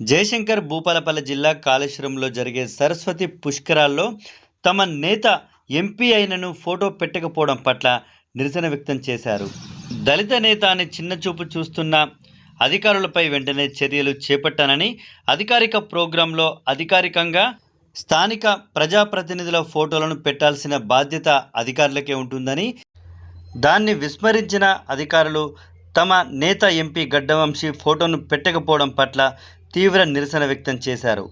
జయశంకర్ భూపాలపల్లి జిల్లా కాళేశ్వరంలో జరిగే సరస్వతి పుష్కరాల్లో తమ నేత ఎంపీ అయినను ఫోటో పెట్టకపోవడం పట్ల నిరసన వ్యక్తం చేశారు. దళిత నేత అని చిన్నచూపు చూస్తున్న అధికారులపై వెంటనే చర్యలు చేపట్టానని అధికారిక ప్రోగ్రాంలో అధికారికంగా స్థానిక ప్రజాప్రతినిధుల ఫోటోలను పెట్టాల్సిన బాధ్యత అధికారులకే ఉంటుందని దాన్ని విస్మరించిన అధికారులు తమ నేత ఎంపీ గడ్డవంశీ ఫోటోను పెట్టకపోవడం పట్ల తీవ్ర నిరసన వ్యక్తం చేశారు.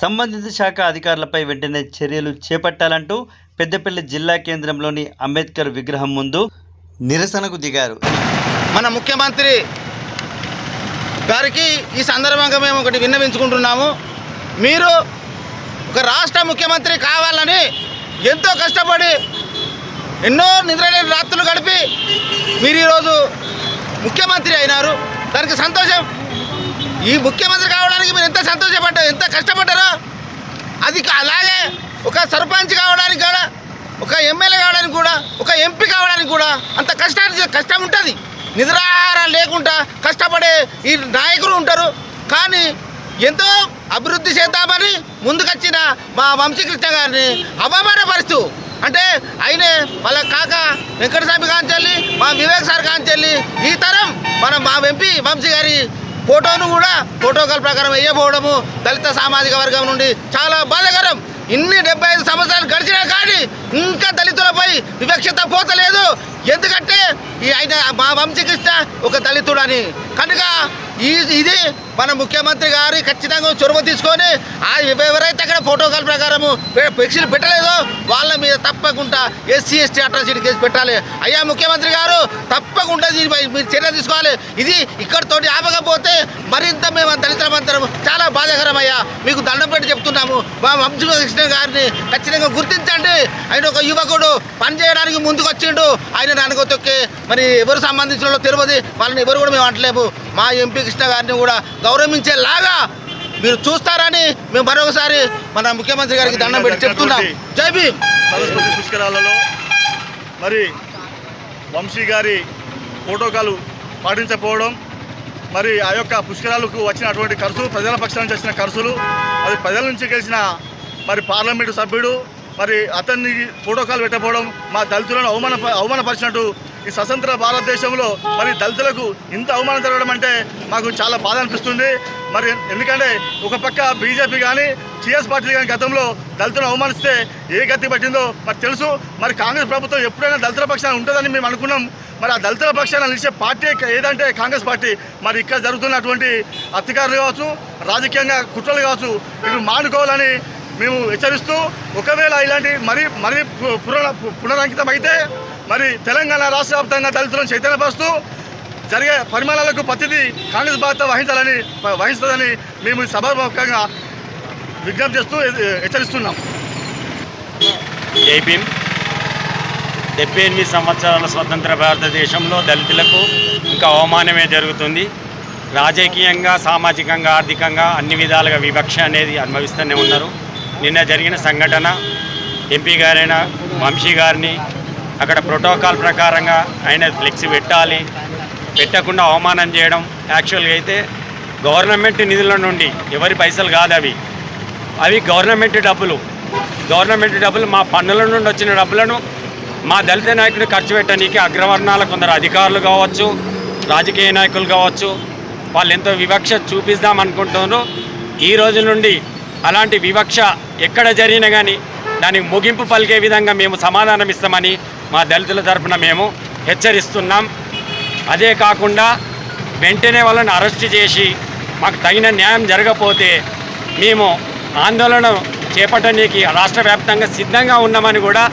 సంబంధిత శాఖ అధికారులపై వెంటనే చర్యలు చేపట్టాలంటూ పెద్దపల్లి జిల్లా కేంద్రంలోని అంబేద్కర్ విగ్రహం ముందు నిరసనకు దిగారు. మన ముఖ్యమంత్రి గారికి ఈ సందర్భంగా మేము ఒకటి విన్నవించుకుంటున్నాము. మీరు ఒక రాష్ట్ర ముఖ్యమంత్రి కావాలని ఎంతో కష్టపడి ఎన్నో నిద్రలేని రాత్రులు గడిపి మీరు ఈరోజు ముఖ్యమంత్రి అయినారు. దానికి సంతోషం ఈ ముఖ్యమంత్రి కావడానికి మీరు ఎంత సంతోషపడ్డారు? ఎంత కష్టపడ్డారో? అది అలాగే ఒక సర్పంచ్ కావడానికి కూడా ఒక ఎమ్మెల్యే కావడానికి కూడా ఒక ఎంపీ కావడానికి కూడా అంత కష్టానికి కష్టం ఉంటుంది. నిద్రాహారం లేకుండా కష్టపడే ఈ నాయకులు ఉంటారు. కానీ ఎంతో అభివృద్ధి చేద్దామని ముందుకొచ్చిన మా వంశీకృష్ణ గారిని అవమానపరుస్తూ అంటే ఆయనే వాళ్ళ కాక వెంకటస్వామి కాంచెల్లి మా వివేక్ సార్ కాంచెల్లి ఈ తరం మన మా ఎంపీ వంశీ గారి ఫోటోను కూడా ప్రోటోకాల్ ప్రకారం వేయబోవడము దళిత సామాజిక వర్గం నుండి చాలా బాధాకరం. ఇన్ని డెబ్బై ఐదు సంవత్సరాలు గడిచినా కానీ ఇంకా దళితులపై వివక్షత పోతలేదు. ఎందుకంటే ఈ ఆయన మా వంశకృష్ణ ఒక దళితుడు అని కనుక ఈ ఇది మన ముఖ్యమంత్రి గారి ఖచ్చితంగా చొరవ తీసుకొని ఎవరైతే అక్కడ ప్రోటోకాల్ ప్రకారము పెక్షలు పెట్టలేదో వాళ్ళ మీద తప్పకుండా ఎస్సీ ఎస్టీ అట్రాసిటీ కేసు పెట్టాలి. అయ్యా ముఖ్యమంత్రి గారు తప్పకుండా దీనిపై మీరు చర్య తీసుకోవాలి. ఇది ఇక్కడితోటి ఆపకపోతే మరింత మేము దళితులమంతరం చాలా బాధాకరమయ్యా. మీకు దండం పెట్టి చెప్తున్నాము. మా వంశకృష్ణ గారిని ఖచ్చితంగా గుర్తించండి. ఆయన ఒక యువకుడు పని చేయడానికి ముందుకు వచ్చిండు ఆయన నాన్నగో తొక్కి మరి ఎవరు సంబంధించిన తెలియదు వాళ్ళని ఎవరు కూడా మేము అంటలేము. మా ఎంపీ కృష్ణ గారిని కూడా గౌరవించేలాగా మీరు చూస్తారని మేము మరొకసారి మన ముఖ్యమంత్రి గారికి దండం పెట్టి చెప్తున్నాం. జై భీమ్. సరస్వతి పుష్కరాలలో మరి వంశీ గారి ప్రోటోకాలు పాటించకపోవడం మరి ఆ యొక్క పుష్కరాలకు వచ్చినటువంటి ఖర్చు ప్రజల పక్షాల నుంచి వచ్చిన ఖర్చులు అది ప్రజల నుంచి గెలిచిన మరి పార్లమెంటు సభ్యుడు మరి అతన్ని ప్రోటోకాల్ పెట్టకపోవడం మా దళితులను అవమాన అవమానపరిచినట్టు ఈ స్వతంత్ర భారతదేశంలో మరి దళితులకు ఇంత అవమానం జరగడం అంటే మాకు చాలా బాధ అనిపిస్తుంది. మరి ఎందుకంటే ఒక పక్క బీజేపీ కానీ టీఎస్ పార్టీ కానీ గతంలో దళితులను అవమానిస్తే ఏ గతి పట్టిందో మరి తెలుసు. మరి కాంగ్రెస్ ప్రభుత్వం ఎప్పుడైనా దళితుల పక్షాన ఉంటుందని మేము అనుకున్నాం. మరి ఆ దళితుల పక్షాన నిలిచే పార్టీ ఏదంటే కాంగ్రెస్ పార్టీ. మరి ఇక్కడ జరుగుతున్నటువంటి అధికారులు కావచ్చు రాజకీయంగా కుట్రలు కావచ్చు ఇవి మానుకోవాలని మేము హెచ్చరిస్తూ ఒకవేళ ఇలాంటి మరి మరి పు- పునర పునరంకితం అయితే మరి తెలంగాణ రాష్ట్ర వ్యాప్తంగా దళితులను చైతన్యపరుస్తూ జరిగే పరిమాణాలకు ప్రతిదీ కాంగ్రెస్ బాధ్యత వహించాలని వహిస్తుందని మేము సభాముఖంగా విజ్ఞప్తి చేస్తూ హెచ్చరిస్తున్నాం. జై భీమ్. డెబ్బై ఎనిమిది సంవత్సరాల స్వతంత్ర భారతదేశంలో దళితులకు ఇంకా అవమానమే జరుగుతుంది. రాజకీయంగా సామాజికంగా ఆర్థికంగా అన్ని విధాలుగా వివక్ష అనేది అనుభవిస్తూనే ఉన్నారు. నిన్న జరిగిన సంఘటన ఎంపీ గారైన వంశీ గారిని అక్కడ ప్రోటోకాల్ ప్రకారంగా ఆయన ఫ్లెక్సీ పెట్టాలి. పెట్టకుండా అవమానం చేయడం. యాక్చువల్గా అయితే గవర్నమెంట్ నిధుల నుండి ఎవరి పైసలు కాదు అవి. అవి గవర్నమెంట్ డబ్బులు. గవర్నమెంట్ డబ్బులు మా పన్నుల నుండి వచ్చిన డబ్బులను మా దళిత నాయకుడు ఖర్చు పెట్టడానికి అగ్రవర్ణాల కొందరు అధికారులు కావచ్చు రాజకీయ నాయకులు కావచ్చు వాళ్ళు ఎంతో వివక్ష చూపిద్దాం అనుకుంటున్నారు. ఈ రోజు నుండి అలాంటి వివక్ష ఎక్కడ జరిగినా కానీ దానికి ముగింపు పలికే విధంగా మేము సమాధానం ఇస్తామని మా దళితుల తరపున మేము హెచ్చరిస్తున్నాం. అదే కాకుండా వెంటనే వాళ్ళని అరెస్ట్ చేసి మాకు తగిన న్యాయం జరగకపోతే మేము ఆందోళన చేపట్టడానికి రాష్ట్ర వ్యాప్తంగా సిద్ధంగా ఉన్నామని కూడా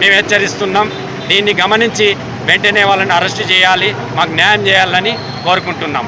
మేము హెచ్చరిస్తున్నాం. దీన్ని గమనించి వెంటనే వాళ్ళని అరెస్ట్ చేయాలి మాకు న్యాయం చేయాలని కోరుకుంటున్నాం.